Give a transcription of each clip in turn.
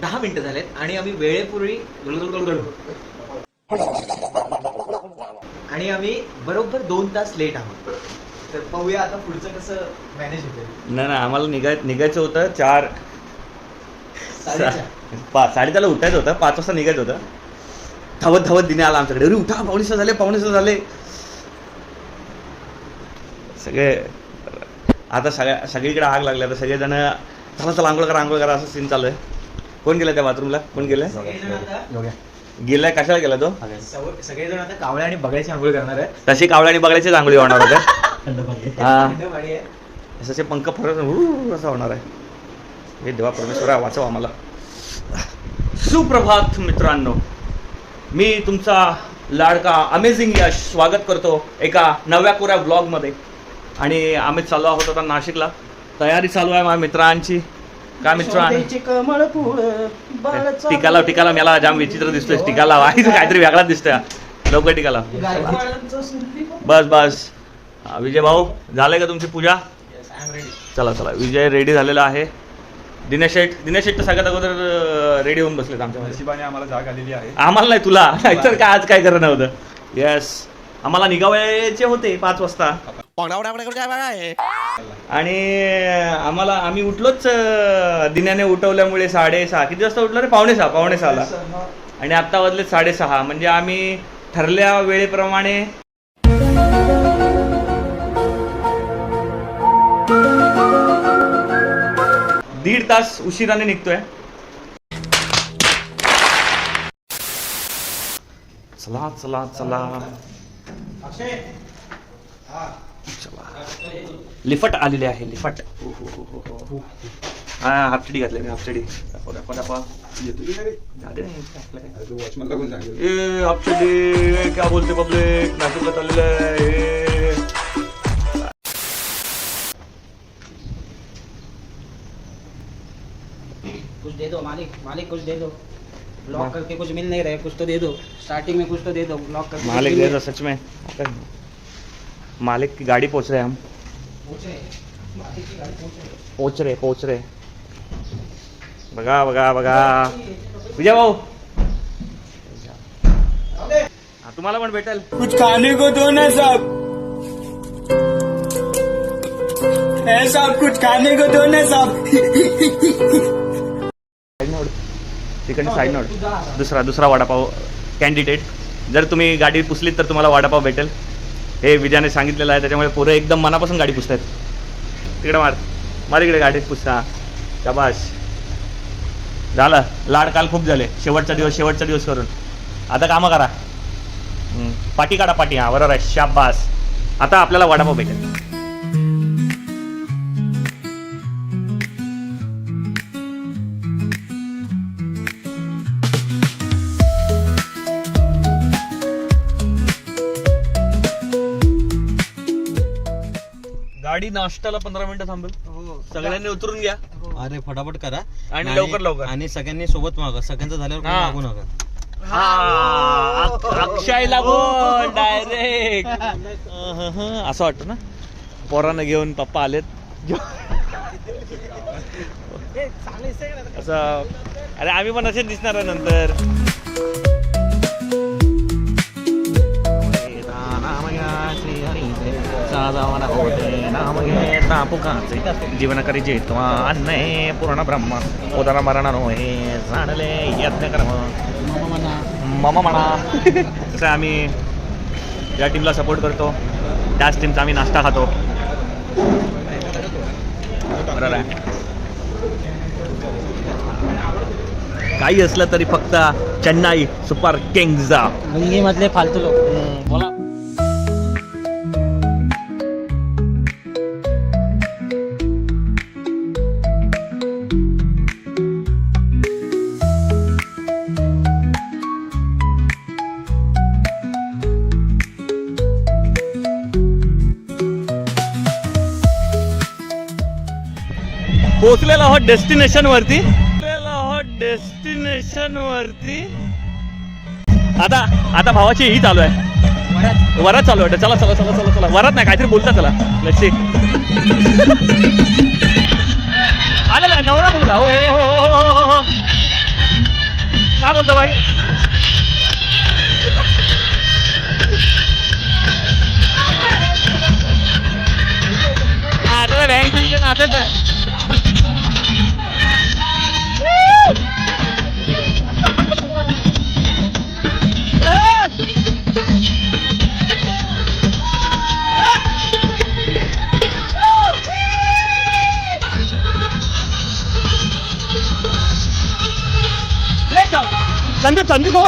दहा मिनिटं झालेत आणि आम्ही वेळेपूर्वी आणि आम्ही बरोबर दोन तास लेट आहोत. तर पाहूया आता पुढचं कसं मॅनेज होतं नाही नाही आम्हाला निघाय निघायचं होतं चार पाच साडेचारला उठायचं होतं पाच वाजता निघायचं होतं. धावत धावत दिने आला आमच्याकडे. अरे उठा पावणेसहा झाले पावणेसहा झाले. सगळे आता सगळ्या सगळीकडे आग लागली. आता सगळेजण चला चला आंघोळ करा आंघोळ करा असं सीन चालू आहे. कोण गेलं त्या बाथरूमला? कोण गेलंय? गेलाय कशाला गेला तो? सगळेजण आता कावळ्या आणि बगड्याची आंघोळ करणार आहे तशी कावळ्याने बघायचीच आंघोळी होणार होत्या. हा. जसे पंख फरक उ- असं होणार आहे. हे देवा परमेश्वरा वाचव आम्हाला. सुप्रभात मित्रांनो. मी तुमचा लाडका अमेझिंग यश स्वागत करतो एका नव्या कोऱ्या ब्लॉगमध्ये आणि आम्ही चालू आहोत आता नाशिकला. तयारी चालू आहे माझ्या मित्रांची. काय मित्र? कमळ फूल टिकाला टिकाला मला जाम विचित्र दिसतोय. टिकाला आहे काहीतरी वेगळाच दिसतोय. लवकर टिकाला बस बस. हा, विजय भाऊ झालंय का तुमची पूजा? चला चला. विजय रेडी झालेला आहे. दिनेश शेठ दिनेश शेठ तर सगळ्यात अगोदर रेडी होऊन बसलेत आमच्या नशिबाने आम्हाला जाग आलेली आहे. आम्हाला नाही तुला. नाहीतर काय आज काय करणं नव्हतं येस आम्हाला निघावायचे होते पाच वाजता. आणि आम्हाला आम्ही उठलोच दिन्याने उठवल्यामुळे साडेसहा किती वाजता उठलो रे पावणे सहा पावणे सहाला आणि आत्ता वाजले साडेसहा म्हणजे आम्ही ठरल्या वेळेप्रमाणे दीड तास उशिराने निघतोय चला चला चला चला लिफट आलेले आहे लिफट. हा हाफचडी घातले मी हाफचडी दाखव दाखव दाखव. ए हाफचडी क्या बोलते पब्लिक? नाशिकला चाललेलं आहे कुछ दे दो मालिक मालिक कुछ दे दो। ब्लॉक करके कुछ मिल नहीं रहे कुछ तो दे दो। स्टार्टिंग में कुछ तो दे दो ब्लॉक करके मालिक दे दो सच में। मालिक की गाड़ी पहुंच रहे हम। पहुंच रहे हैं। मालिक की गाड़ी पहुंच रही। पोच रे पोच रे बघा बघा बघा विजय भाऊ। हा, तुम्हाला पण भेटेल। कुछ खाने को दो ना साहब। है साहब कुछ खाने को दो ना साहब। तिकडे साईड नोड दुसरा दुसरा वडापाव कॅन्डिडेट जर तुम्ही गाडी पुसलीत तर तुम्हाला वडापाव भेटेल. हे विजयाने सांगितलेलं आहे त्याच्यामुळे पोरं एकदम मनापासून गाडी पुसतात तिकडे मार. मार इकडे गाडीत पुसता शाबाश झालं. लाड काल खूप झाले. शेवटचा दिवस शेवटचा दिवस करून. आता कामं करा. पाठी पाटी काढा पाटी. हा बरोबर आहे. शाबास. आता आपल्याला वडापाव भेटेल. गाडी नाश्त्याला पंधरा मिनिटं थांबेल. सगळ्यांनी उतरून घ्या. अरे फटाफट करा. आणि लवकर लवकर. आणि सगळ्यांनी सोबत मागा. सगळ्यांचं झाल्यावर कोणी हा. मागू नका. हा. अक- अक्षयला बोल डायरेक्ट असं वाटतं ना? पोरांना घेऊन पप्पा आलेत. असं. अरे आम्ही पण असेच दिसणार आहे नंतर. जीवन करी जेतो हे पूर्ण ब्रह्म उदर मरण हे जाणले यज्ञ कर्म मम म्हणा तसं आम्ही या टीमला सपोर्ट करतो त्याच टीमचा आम्ही नाश्ता खातो बरोबर आहे काही असलं तरी फक्त चेन्नई सुपर किंग्सचा मधले फालतू लोक. बोला. पोहोचलेलो आहोत डेस्टिनेशन वरती. आहोत डेस्टिनेशन वरती. आता आता भावाची ही चालू आहे. वरात चालू आहे चला चला चला चला चला. वरात नाही काहीतरी बोलता चला. लक्षी आलेला नवरा बोला हो हो हो, हो हो हो काय बोलतो भाई आता बँक टेन्शन संदीप संदीप हो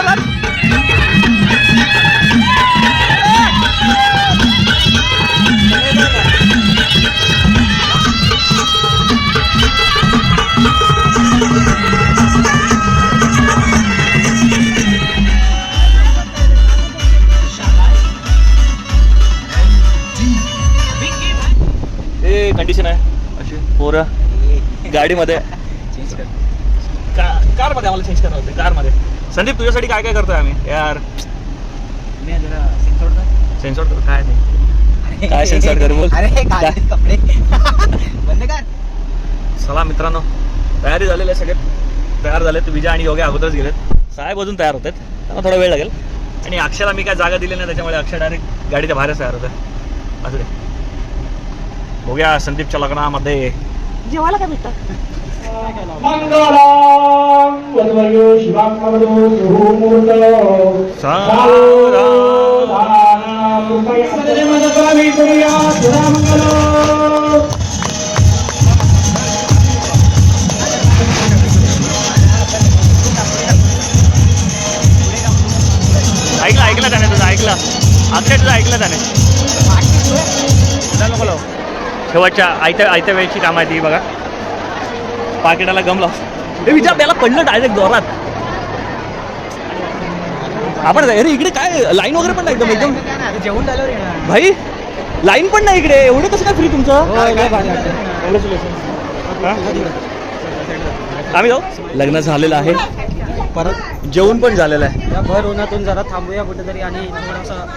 कंडिशन आहे. अशी? पोरं. गाडीमध्ये. का- कारमध्ये आम्हाला चेंज करावं होते कारमध्ये संदीप तुझ्यासाठी काय काय करतोय आम्ही? यार. मैं जरा सेंसर सेन्सॉर काय नाही काय सेन्सॉर करू बोल? अरे कपडे? बंद कर. चला मित्रांनो तयारी झालेली आहे सगळे. तयार झालेत. विजय आणि योगे अगोदरच गेलेत. साहेब अजून तयार होतात. त्यांना थोडा वेळ लागेल. आणि अक्षयला मी काय जागा दिली नाही त्याच्यामुळे अक्षय डायरेक्ट गाडीच्या बाहेरच तयार होतं असं दे. बघूया संदीपच्या लग्नामध्ये. जेवायला काय भेटतं? ऐकलं ऐकलं त्याने तुझं ऐकलं. अक्षय तुझं ऐकलं त्याने. त्याला नको लावू. शेवटच्या आयत्या आयत्या वेळची कामं आहे ती बघा. पाकिटाला गमला हे विचार त्याला पडलं डायरेक्ट जोरात. आपण अरे इकडे काय लाईन वगैरे पण नाही एकदम एकदम. जेवण झाल्यावर येणार. भाई लाईन पण नाही इकडे. एवढं कसं काय फ्री तुमचं? हो, वाटतं. हा? आम्ही जाऊ. लग्न झालेलं आहे. परत जेवण पण झालेलं आहे. या भर उन्हातून जरा थांबूया कुठेतरी आणि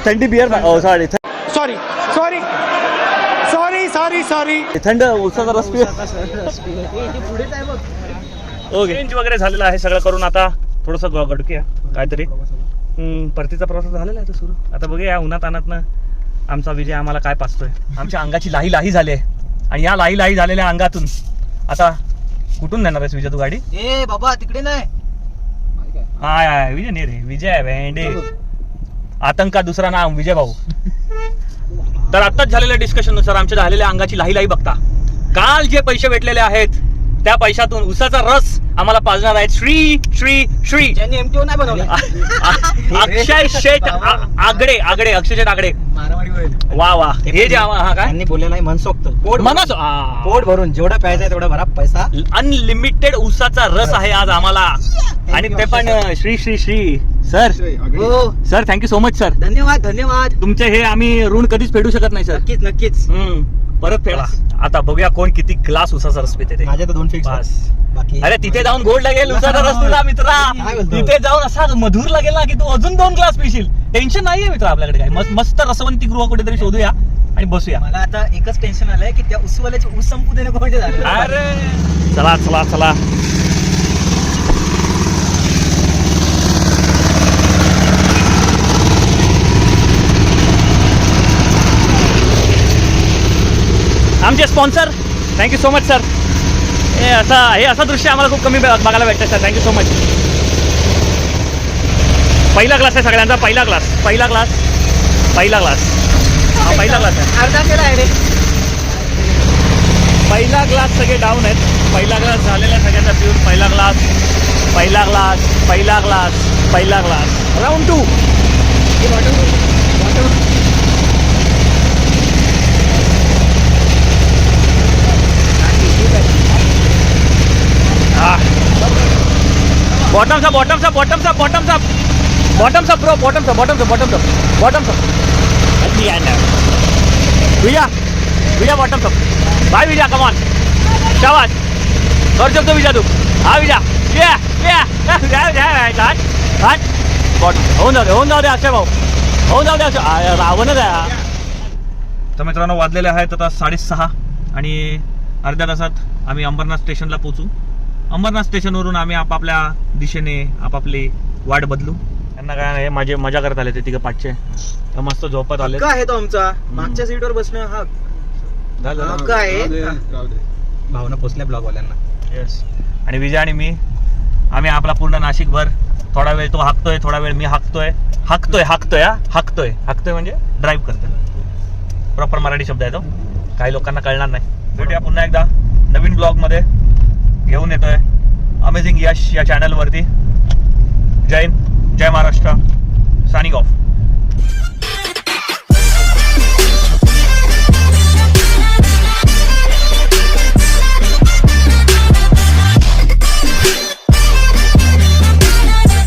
थंडी beer sorry sorry sorry sorry sorry sorry थंड उसाचा रस पिऊ बघ? ओके चेंज वगैरे झालेलं आहे सगळं करून आता थोडंसं गडकूया काहीतरी. परतीचा प्रवास झालेला आहे तो सुरू. आता बघूया या उन्हात अनातनं आमचा विजय आम्हाला काय पाचतोय. आमच्या अंगाची लाही लाही झाली आहे. आणि या लाही लाही झालेल्या अंगातून आता कुठून नेणार आहेस विजय तू गाडी? ए बाबा तिकडे नाही. हाय हाय विजय नाही रे. विजय भेंडे. आतंका दुसरा नाम विजय भाऊ? तर आताच झालेल्या डिस्कशननुसार आमच्या झालेल्या अंगाची लाही लाही बघता. काल जे पैसे भेटलेले आहेत त्या पैशातून उसाचा रस आम्हाला पाजणार आहेत. श्री श्री श्री. ज्यांनी एमटीओ नाही बनवला. आ- अक्षय शेठ आ- आगडे आगडे अक्षय शेठ आगडे. मारामारी होईल. वा वा. हे जे आम्हा- हा काय? त्यांनी बोललेलं आहे मनसोक्त पोट मनाच पोट भरून. जेवढा प्यायचा आहे तेवढा भरा. पैसा. अनलिमिटेड उसाचा रस आहे आज आम्हाला. आणि ते पण अं, श्री श्री श्री. सर. हो sir thank you so much sir धन्यवाद धन्यवाद. तुमचे हे आम्ही ऋण कधीच फेडू शकत नाही सर नक्कीच नक्कीच. हम्म, परत फेडा. आता बघूया कोण किती ग्लास उसाचा रस पिते ते. माझ्या तर दोन फिक्स बस. बाकी अरे तिथे जाऊन गोड लागेल उसाचा रस तुला मित्रा? तिथे जाऊन असा मधुर लागेल ना की तू अजून दोन ग्लास पिशील. टेन्शन नाहीये मित्र आपल्याकडे काय. मस्त मस्त रसवंती गृह कुठेतरी शोधूया आणि बसूया. मला आता एकच टेन्शन आलंय की त्या उसवाल्याचे ऊस संपू देणे म्हणजे झालं. अरे. चला चला चला. आमचे sponsor thank you so much sir हे असा हे असं दृश्य आम्हाला खूप कमी बघ- बघायला भेटतं sir thank you so much पहिला क्लास आहे सगळ्यांचा पहिला क्लास पहिला क्लास पहिला क्लास हा पहिला क्लास आहे. अर्धा केला आहे रे. पहिला ग्लास सगळे डाऊन आहेत. पहिला ग्लास झालेला आहे सगळ्यांचा पिऊन पहिला ग्लास पहिला ग्लास पहिला ग्लास पहिला glass round two bottoms up bottoms up bottoms up bottoms up bottoms up bro bottoms up bottoms up bottoms up bottoms up Vijaya Vijaya bottoms up bye Vijaya come on शाबाश कर शकतो विजया तू हा विजया या या विजया विजया हट हट बॉट होऊन जाऊ दे होऊन जाऊ दे अक्षय भाऊ. होऊन जाऊ दे अक्षय आ, रावणच आहे. तर मित्रांनो वाजलेले आहेत आता साडेसहा आणि अर्ध्या तासात आम्ही अंबरनाथ स्टेशनला पोचू अंबरनाथ स्टेशनवरून आम्ही आपापल्या दिशेने आपापली वाट बदलू. त्यांना काय नाही माझे मजा करत आले ते तिघं पाचशे. तर मस्त झोपत आले. काय आहे तो आमचा. मागच्या सीटवर बसणं हा झालं आहे? भावना पोचल्या ब्लॉगवाल्यांना. येस आणि विजय आणि मी आम्ही आपला पूर्ण नाशिकभर थोडा वेळ तो हाकतोय थोडा वेळ मी हाकतोय. हाकतोय हाकतोय हा? हाकतोय. हाकतोय म्हणजे ड्राईव्ह करतोय. प्रॉपर मराठी शब्द आहे तो. काही लोकांना कळणार नाही. भेटूया पुन्हा एकदा नवीन ब्लॉगमध्ये घेऊन येतोय. अमेझिंग यश या चॅनलवरती जय जय महाराष्ट्र. सानिंग ऑफ